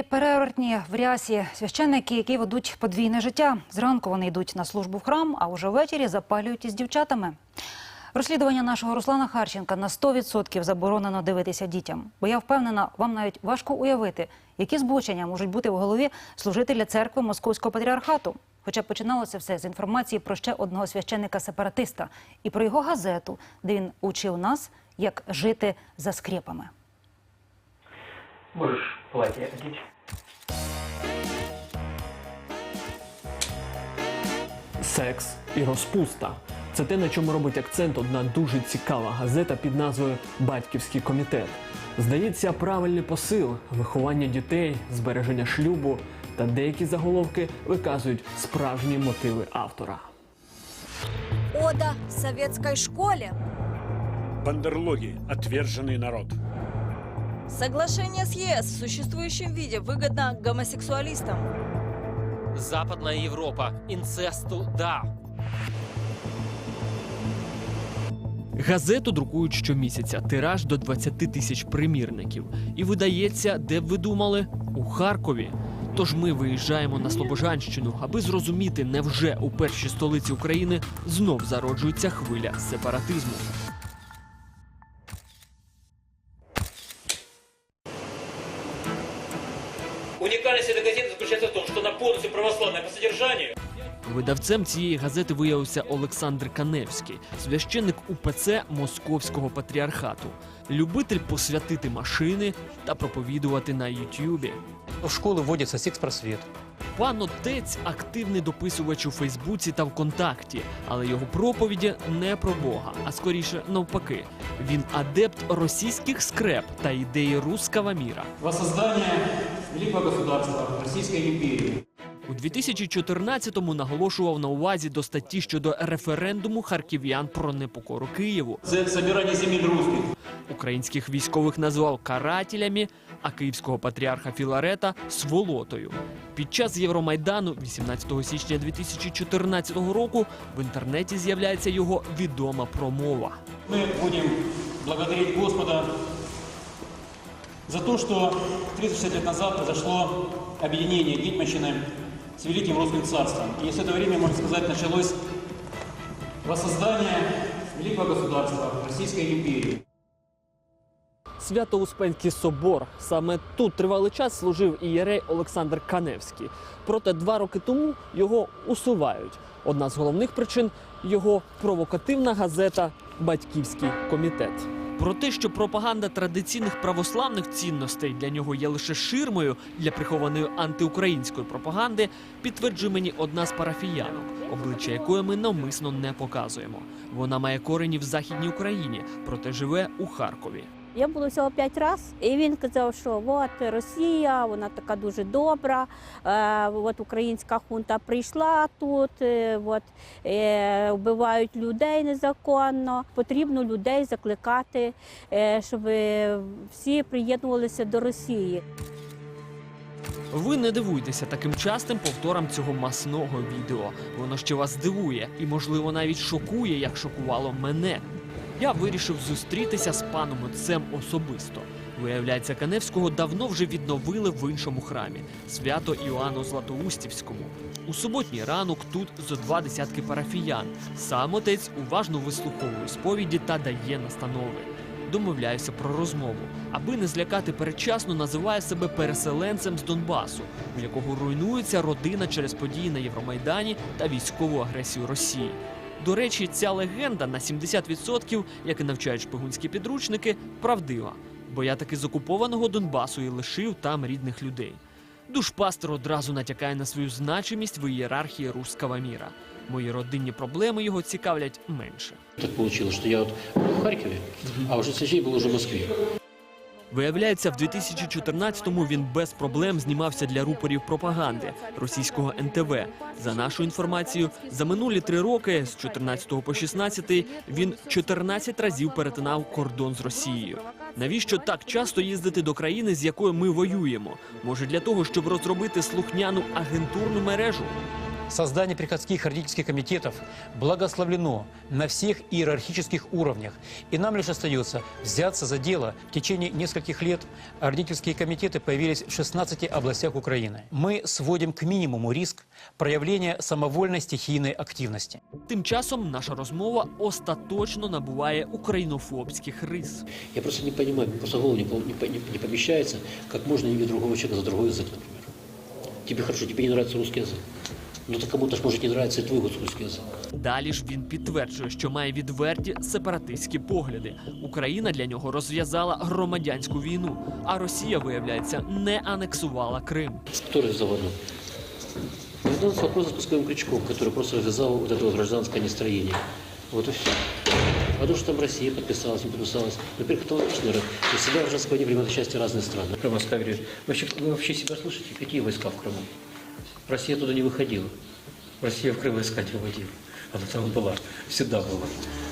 Ці в рясі священники, які ведуть подвійне життя. Зранку вони йдуть на службу в храм, а уже ввечері запалюють із дівчатами. Розслідування нашого Руслана Харченка на 100% заборонено дивитися дітям. Бо я впевнена, вам навіть важко уявити, які збочення можуть бути в голові служителя церкви Московського патріархату. Хоча починалося все з інформації про ще одного священника-сепаратиста і про його газету, де він учив нас, як жити за скрепами. Можешь платье одеть. Секс і розпуста. Це те, на чому робить акцент одна дуже цікава газета під назвою Батьківський комітет. Здається, правильний посил, виховання дітей, збереження шлюбу та деякі заголовки виказують справжні мотиви автора. Ода советской школе. Бандерлоги – отверженный народ. Соглашение с ЕС в существующем виде выгодно гомосексуалистам. Западная Европа. Инцесту да. Газету друкують щомісяця, тираж до 20 тисяч примірників. І видається, де б ви думали, у Харкові. Тож ми виїжджаємо на Слобожанщину, аби зрозуміти, невже у першій столиці України знов зароджується хвиля сепаратизму. Видавцем цієї газети виявився Олександр Каневський, священник УПЦ Московського патріархату, любитель посвятити машини та проповідувати на Ютюбі. В школы вводится секс-просвет. Пан отець активний дописувач у Фейсбуці та ВКонтакті, але його проповіді не про Бога, а скоріше навпаки. Він адепт російських скреп та ідеї руского міра. Воссоздание великого государства Российской империи. У 2014-му наголошував на увазі до статті щодо референдуму харків'ян про непокору Києву. За собирание земель русских. Українських військових назвав карателями, а київського патріарха Філарета сволотою. Під час Євромайдану, 18 січня 2014 року, в інтернеті з'являється його відома промова. Мы будем благодарить Господа за то, что 36 лет назад произошло объединение Гетьманщины с Великим Русским Царством. И с этого времени, можно сказать, началось воссоздание великого государства Российской империи. Свято-Успенський собор. Саме тут тривалий час служив ієрей Олександр Каневський. Проте два роки тому його усувають. Одна з головних причин його провокативна газета Батьківський комітет. Про те, що пропаганда традиційних православних цінностей для нього є лише ширмою для прихованої антиукраїнської пропаганди, підтверджує мені одна з парафіянок, обличчя якої ми навмисно не показуємо. Вона має корені в західній Україні, проте живе у Харкові. Я була всього п'ять разів, і він казав, що от Росія, вона така дуже добра. Е, от українська хунта прийшла тут, е, от, е, вбивають людей незаконно. Потрібно людей закликати, щоб всі приєднувалися до Росії. Ви не дивуйтеся таким частим повторам цього масного відео. Воно ще вас здивує і, можливо, навіть шокує, як шокувало мене. Я вирішив зустрітися з паном отцем особисто. Виявляється, Каневського давно вже відновили в іншому храмі свято Іоанну Златоустівському. У суботній ранок тут зо два десятки парафіян. Сам отець уважно вислуховує сповіді та дає настанови. Домовляюся про розмову, аби не злякати передчасно, називає себе переселенцем з Донбасу, у якого руйнується родина через події на Євромайдані та військову агресію Росії. До речі, ця легенда на 70%, як і навчають шпигунські підручники, правдива. Бо я таки з окупованого Донбасу і лишив там рідних людей. Душпастер одразу натякає на свою значимість в ієрархії руського міра. Мої родинні проблеми його цікавлять менше. Так получилось, что я вот в Харькове, а уже Сергей был уже в Москве. Виявляється, в 2014-му він без проблем знімався для рупорів пропаганди російського НТВ. За нашою інформацією, за минулі три роки, з 14 по 16, він 14 разів перетинав кордон з Росією. Навіщо так часто їздити до країни, з якою ми воюємо? Може, для того, щоб розробити слухняну агентурну мережу? Создание приходских родительских комитетов благословлено на всех иерархических уровнях. И нам лишь остается взяться за дело. В течение нескольких лет родительские комитеты появились в 16 областях Украины. Мы сводим к минимуму риск проявления самовольной стихийной активности. Тим часом наша розмова остаточно набуває українофобських рис. Я просто не понимаю, просто в голову не, пол- не, по- не- не помещается, как можно иметь другого человека за другой язык, например. Тебе хорошо, тебе не нравится русский язык. Ну так кому-то ж может не нравиться и твой русский язык. Далі ж він підтверджує, що має відверті сепаратистські погляди. Україна для нього розв'язала громадянську війну, а Росія, виявляється, не анексувала Крим. Кто развязал войну? Война с вопросом спусковым крючком, который просто развязал вот это вот гражданское нестроение. Вот и все. А то, что там Россия подписалась, не подписалась. Во-первых, это логично. И всегда гражданское войне принимают участие разные страны. Прямо Москва говорит, вообще, вы вообще себя слышите? Какие войска в Крыму? Россия туда не выходила. Россия в Крым войска не выводила. Она там была, всегда была.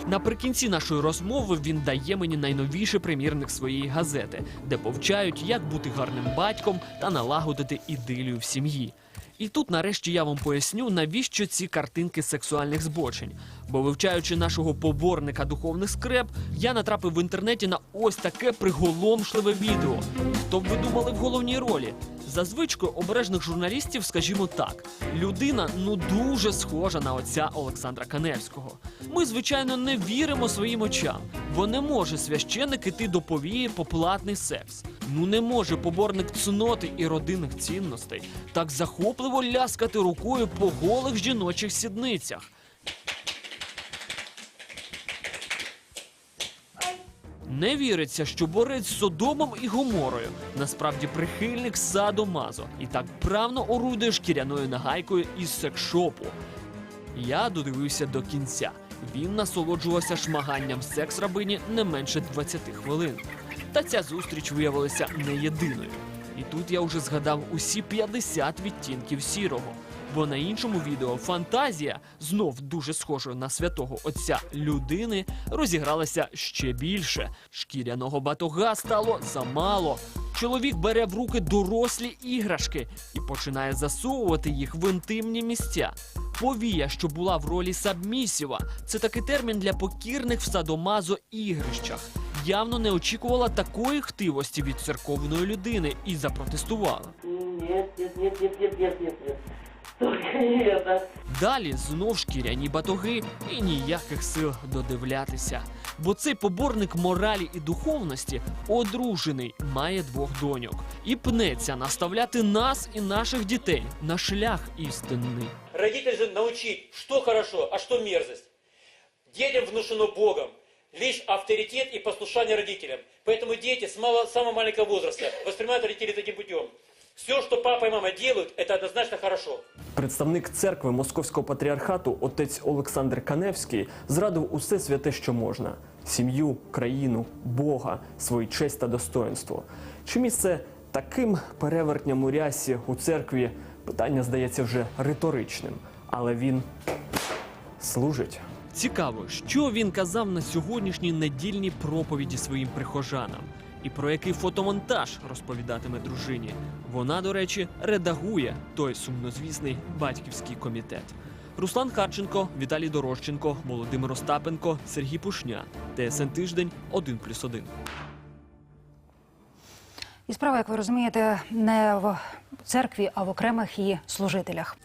Наприкінці нашої розмови він дає мені найновіший примірник своєї газети, де повчають, як бути гарним батьком та налагодити ідилію в сім'ї. І тут нарешті я вам поясню, навіщо ці картинки сексуальних збочень. Бо вивчаючи нашого поборника духовних скреп, я натрапив в інтернеті на ось таке приголомшливе відео. Хто б ви думали в головній ролі? За звичкою обережних журналістів, скажімо так, людина ну дуже схожа на отця Олександра Каневського. Ми, звичайно, не віримо своїм очам, бо не може священик іти до повії по платний секс. Ну не може поборник цноти і родинних цінностей так захопливо ляскати рукою по голих жіночих сідницях. Не віриться, що борець з Содомом і Гоморою насправді прихильник садо Мазо і так правно орудує шкіряною нагайкою із секшопу. Я додивився до кінця. Він насолоджувався шмаганням секс-рабині не менше 20 хвилин. Та ця зустріч виявилася не єдиною. І тут я вже згадав усі 50 відтінків сірого. Бо на іншому відео фантазія, знов дуже схожою на святого отця людини, розігралася ще більше. Шкіряного батога стало замало. Чоловік бере в руки дорослі іграшки і починає засовувати їх в інтимні місця. Повія, що була в ролі сабмісіва, це такий термін для покірних в садомазо ігрищах. Явно не очікувала такої хтивості від церковної людини і запротестувала. Нет, нет, нет, нет, нет, нет, нет, Далі знов шкіряні батоги і ніяких сил додивлятися. Бо цей поборник моралі і духовності одружений, має двох доньок і пнеться наставляти нас і наших дітей на шлях істинний. Родитель же научить, что хорошо, а что мерзость. Детям внушено Богом лишь авторитет и послушание родителям. Поэтому дети с мало- самого маленького возраста воспринимают родителей таким путем. Все, что папа и мама делают, это однозначно хорошо. Представник церкви Московського патріархату, отець Олександр Каневський, зрадив усе святе, що можна: сім'ю, країну, Бога, свою честь та достоинство. Чи місце таким перевертням у рясі у церкві? Питання здається вже риторичним, але він служить. Цікаво, що він казав на сьогоднішній недільній проповіді своїм прихожанам. І про який фотомонтаж розповідатиме дружині. Вона, до речі, редагує той сумнозвісний батьківський комітет. Руслан Харченко, Віталій Дорощенко, Володимир Остапенко, Сергій Пушня. ТСН тиждень 1+,1. І справа, як ви розумієте, не в церкві, а в окремих її служителях.